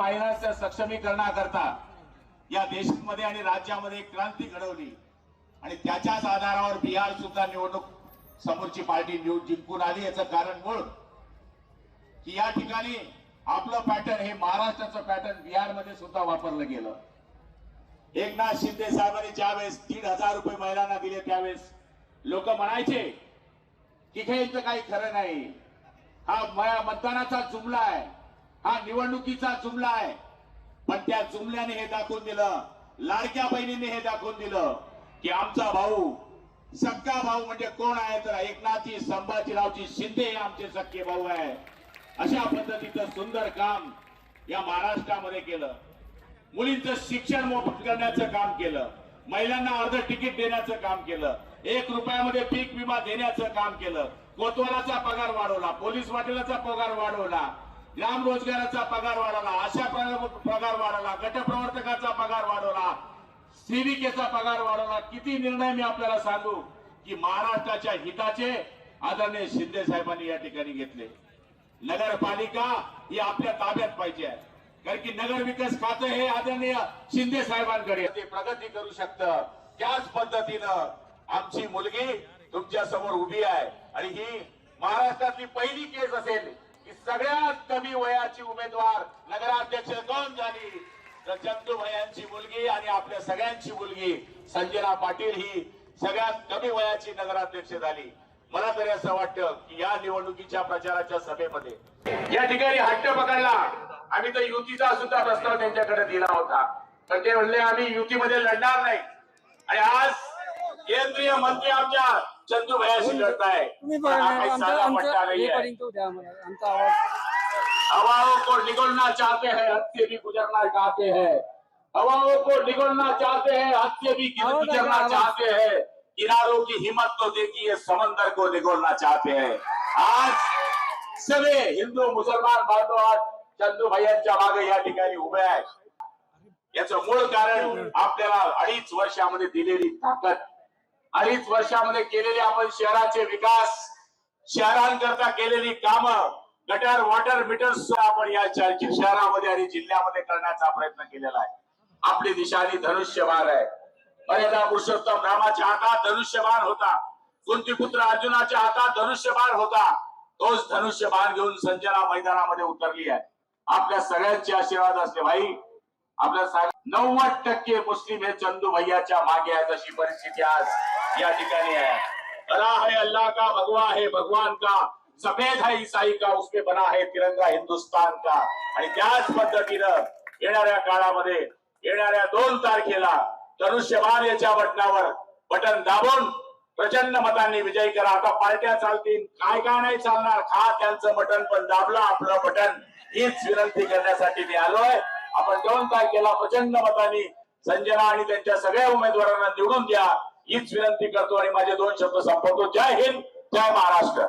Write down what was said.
महिलांच्या सक्षमीकरणाकरता या देशामध्ये आणि राज्यामध्ये एक क्रांती घडवली. आणि त्याच्याच आधारावर बिहार सुद्धा निवडणूक समोरची पार्टी निवड जिंकून आली. याचं कारण मूळ की या ठिकाणी आपलं पॅटर्न हे महाराष्ट्राचं पॅटर्न बिहारमध्ये सुद्धा वापरलं गेलं. एकनाथ शिंदे साहेबांनी ज्यावेळेस दीड हजार रुपये महिलांना दिले त्यावेळेस लोक म्हणायचे की यांचं काही खरं नाही. हा मतदानाचा जुमला आहे. हा निवडणुकीचा जुमला आहे. पण त्या जुमल्याने हे दाखवून दिलं लाडक्या बहिणीने हे दाखवून दिलं की आमचा भाऊ सक्का भाऊ म्हणजे कोण आहे तर एकनाथजी संभाजीरावजी शिंदे हे आमचे सक्के भाऊ आहे. अशा पद्धतीचं सुंदर काम या महाराष्ट्रामध्ये केलं. मुलींचं शिक्षण मोफत करण्याचं काम केलं. महिलांना अर्ध तिकीट देण्याचं काम केलं. एक रुपयामध्ये पीक विमा देण्याचं काम केलं. कोतवालाचा पगार वाढवला पोलीस वाटेलाचा पगार वाढवला. ग्राम रोजगाराचा पगार वाढवला अशा पगार वाढवला गटप्रवर्तकाचा पगार वाढवला सेविकेचा पगार वाढवला. किती निर्णय मी आपल्याला सांगू की महाराष्ट्राच्या हिताचे आदरणीय शिंदे साहेबांनी या ठिकाणी घेतले. नगरपालिका ही आपल्या ताब्यात पाहिजे आहे. कारण की नगर विकास खातं हे आदरणीय शिंदे साहेबांकडे ते प्रगती करू शकतं. त्याच पद्धतीनं आमची मुलगी तुमच्यासमोर उभी आहे. आणि ही महाराष्ट्रातली पहिली केस असेल. की सगळ्यात कमी वयाची उमेदवार नगराध्यक्ष कोण झाली? तर चंदू भयांची मुलगी आणि आपल्या सगळ्यांची मुलगी संजना पाटील ही सगळ्यात कमी वयाची नगराध्यक्ष झाली. मला तरी असं वाटतं की या निवडणुकीच्या प्रचाराच्या सभेमध्ये या ठिकाणी हट्ट पकडला. आम्ही तर युतीचा सुद्धा प्रस्ताव त्यांच्याकडे दिला होता. पण ते म्हणले आम्ही युतीमध्ये लढणार नाही. आणि आज केंद्रीय मंत्री आमच्या चंदू भयाशी लढताय तुम्ही हा। काही आमचं साधा आमचं नाही हे। द्या आम्हाला आमचा आवाज़ हवाओं को निगलना चाहते हैं हद से भी गुजरना चाहते हैं। हवाओं को निगलना चाहते हैं हद से भी गुजरना। चाहते हैं। किनारों की हिम्मत तो देखिए समंदर को निगोलना चाहते हैं। आज सगळे हिंदू मुसलमान बांधव आज चंदू भैयांच्या मागे या ठिकाणी उभे आहेत। याचं मूळ कारण आपल्याला अडीच वर्षामध्ये दिलेली ताकद अडीच वर्षामध्ये केलेले आपण शहराचे विकास शहरांकरता केलेली कामं गटर वॉटर मीटर आपण या शहरामध्ये आणि जिल्ह्यामध्ये करण्याचा प्रयत्न केलेला आहे. आपली दिशा आणि धनुष्यबाण आहे. मर्यादा पुरुषोत्तम रामाच्या हातात धनुष्यबाण होता. कुंतीपुत्र अर्जुनाच्या हातात धनुष्यबाण होता. तोच धनुष्यबाण घेऊन संजना मैदानामध्ये उतरली आहे. आपल्या सगळ्यांचे आशीर्वाद असले भाई. आपल्या नव्वद टक्के मुस्लिम हे चंदू भैयाच्या मागे आहेत अशी परिस्थिती आज या ठिकाणी आहे. बना है अल्लाह का भगवा है भगवान का सफेद है ईसाई का उसके बना है तिरंगा हिंदुस्तान का. आणि त्याच पद्धतीनं येणाऱ्या काळामध्ये येणाऱ्या दोन तारखेला धनुष्यबाण याच्या बटनावर बटन दाबून प्रचंड मतांनी विजयी करा. आता पार्ट्या चालतील. काय काय नाही चालणार? खा त्यांचं बटन पण दाबलं. आपलं बटन हीच विनंती करण्यासाठी मी आलोय. आपण दोन तारखेला प्रचंड मतांनी संजना आणि त्यांच्या सगळ्या उमेदवारांना निवडून द्या. हीच विनंती करतो आणि माझे दोन शब्द संपवतो. जय हिंद जय महाराष्ट्र.